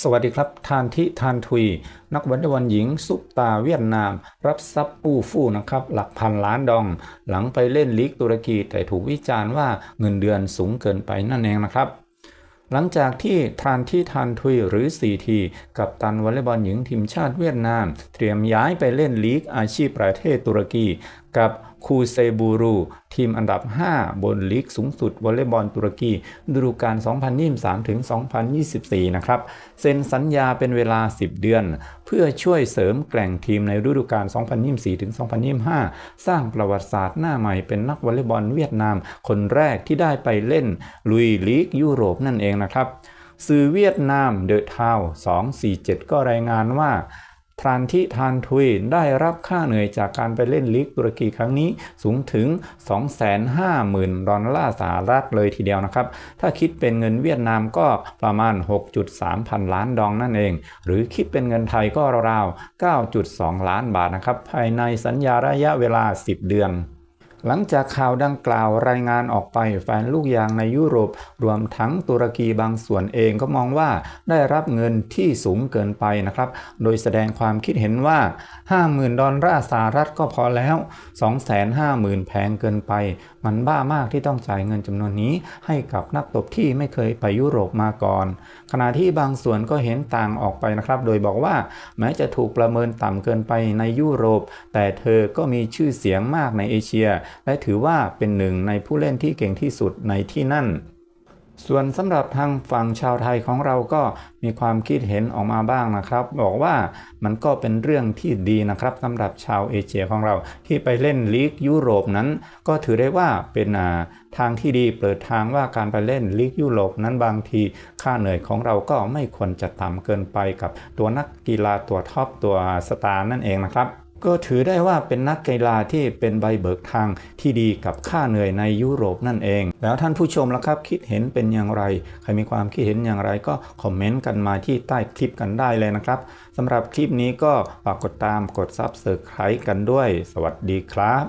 สวัสดีครับ ทานทิทานทุย นักวอลเลย์บอลหญิงซุปตาเวียดนาม รับทรัพย์ปู้ฟู่นะครับ หลักพันล้านดอง หลังไปเล่นลีกตุรกี แต่ถูกวิจารณ์ว่าเงินเดือนสูงเกินไปนั่นเองนะครับ หลังจากที่ทานที่ทานทุยหรือ 4 ทีกับตันวอลเลย์บอลหญิงทีมชาติเวียดนาม เตรียมย้ายไปเล่นลีกอาชีพประเทศตุรกี กับ คูเซบูรู ทีมอันดับ 5 บนลีกสูงสุดวอลเลย์บอลตุรกีฤดูกาล 2023ถึง2024 นะครับ เซ็นสัญญาเป็นเวลา 10 เดือน เพื่อช่วยเสริมแกล่งทีมในฤดูกาล 2024ถึง2025 สร้างประวัติศาสตร์หน้าใหม่เป็นนักวอลเลย์บอลเวียดนาม คนแรกที่ได้ไปเล่นลุยลีกยุโรปนั่นเองนะครับสื่อเวียดนามเดอะทาว 247 ก็รายงานว่า ทรานทิทานทุยได้รับค่าเหนื่อยจากการไปเล่นลีกตุรกีครั้งนี้สูงถึง 250,000 ดอลลาร์สหรัฐเลยทีเดียวนะครับ ถ้าคิดเป็นเงินเวียดนามก็ประมาณ 6.3 พันล้านดองนั่นเอง หรือคิดเป็นเงินไทยก็ราวๆ 9.2 ล้านบาทนะครับ ภายในสัญญาระยะเวลา 10 เดือน หลังจากข่าวดังกล่าวรายงานออกไปแฟนลูกยางในยุโรป รวมทั้งตุรกีบางส่วนเองก็มองว่าได้รับเงินที่สูงเกินไปนะครับ โดยแสดงความคิดเห็นว่า 50,000 ดอลลาร์สหรัฐก็พอแล้ว 250,000 แพงเกินไป มันบ้ามากที่ต้องจ่ายเงินจำนวนนี้ให้กับนักตบที่ไม่เคยไปยุโรปมาก่อน ขณะที่บางส่วนก็เห็นต่างออกไปนะครับ โดยบอกว่าแม้จะถูกประเมินต่ำเกินไปในยุโรป แต่เธอก็มีชื่อเสียงมากในเอเชีย และถือว่าเป็นหนึ่งในผู้เล่นที่เก่งที่สุดในที่นั่น ส่วนสำหรับทางฝั่งชาวไทยของเราก็มีความคิดเห็นออกมาบ้างนะครับ บอกว่ามันก็เป็นเรื่องที่ดีนะครับสำหรับชาวเอเชียของเรา ที่ไปเล่นลีกยุโรปนั้น ก็ถือได้ว่าเป็นทางที่ดีเปิดทางว่าการไปเล่นลีกยุโรปนั้นบางที ค่าเหนื่อยของเราก็ไม่ควรจะต่ำเกินไปกับตัวนักกีฬาตัวท็อปตัวสตาร์นั่นเองนะครับ ก็ถือได้ว่าเป็นนักกีฬาที่เป็นใบเบิกทางที่ดีกับค่าเหนื่อยในยุโรปนั่นเอง แล้วท่านผู้ชมล่ะครับ คิดเห็นเป็นอย่างไร ใครมีความคิดเห็นอย่างไรก็คอมเมนต์กันมาที่ใต้คลิปกันได้เลยนะครับสำหรับคลิปนี้ก็ฝากกดตามกดซับสไครต์กันด้วย สวัสดีครับ